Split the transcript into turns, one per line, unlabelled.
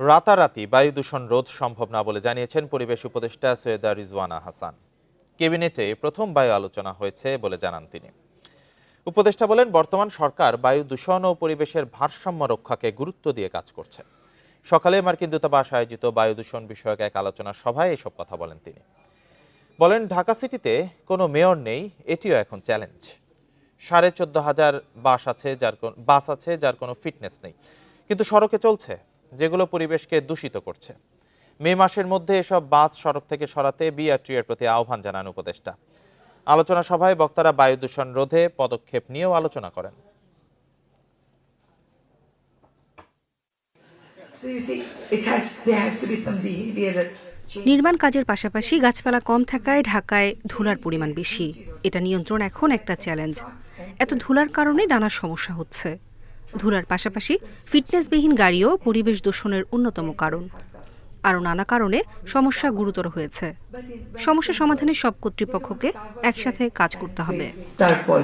রাতারাতি বায়ু দূষণ রোধ সম্ভব না বলে জানিয়েছেন পরিবেশ উপদেষ্টা সৈয়দা রিজওয়ানা হাসান। কেবিনেটে প্রথম বায়ু আলোচনা হয়েছে বলে জানান তিনি। উপদেষ্টা বলেন, বর্তমান সরকার বায়ু দূষণ ও পরিবেশের ভারসাম্য রক্ষাকে গুরুত্ব দিয়ে কাজ করছে। সকালে মার্কিন দূতাবাস আয়োজিত বায়ু দূষণ বিষয়ক এক আলোচনা সভায় এসব কথা বলেন তিনি। বলেন, ঢাকা সিটিতে কোনো মেয়র নেই, এটিও এখন চ্যালেঞ্জ। সাড়ে চোদ্দ হাজার বাস আছে, যার বাস আছে যার কোনো ফিটনেস নেই। কিন্তু সড়কে চলছে। যেগুলো পরিবেশকে দূষিত করছে। মে মাসের মধ্যে এসব বাস সড়ক থেকে সরাতে বিআরটি এর প্রতি আহ্বান জানান উপদেষ্টা। আলোচনা সভায় বক্তারা বায়ু দূষণ রোধে পদক্ষেপ নিয়েও আলোচনা করেন.
নির্মাণ কাজের পাশাপাশি গাছপালা কম থাকায় ঢাকায় ধুলার পরিমাণ বেশি। এটা নিয়ন্ত্রণ এখন একটা চ্যালেঞ্জ। এত ধুলার কারণে নানা সমস্যা হচ্ছে। ধুলার পাশাপাশি ফিটনেসবিহীন গাড়িও পরিবেশ দূষণের অন্যতম কারণ। আরও নানা কারণে সমস্যা গুরুতর হয়েছে। সমস্যা সমাধানে সব কর্তৃপক্ষকে একসাথে কাজ করতে হবে।
তারপর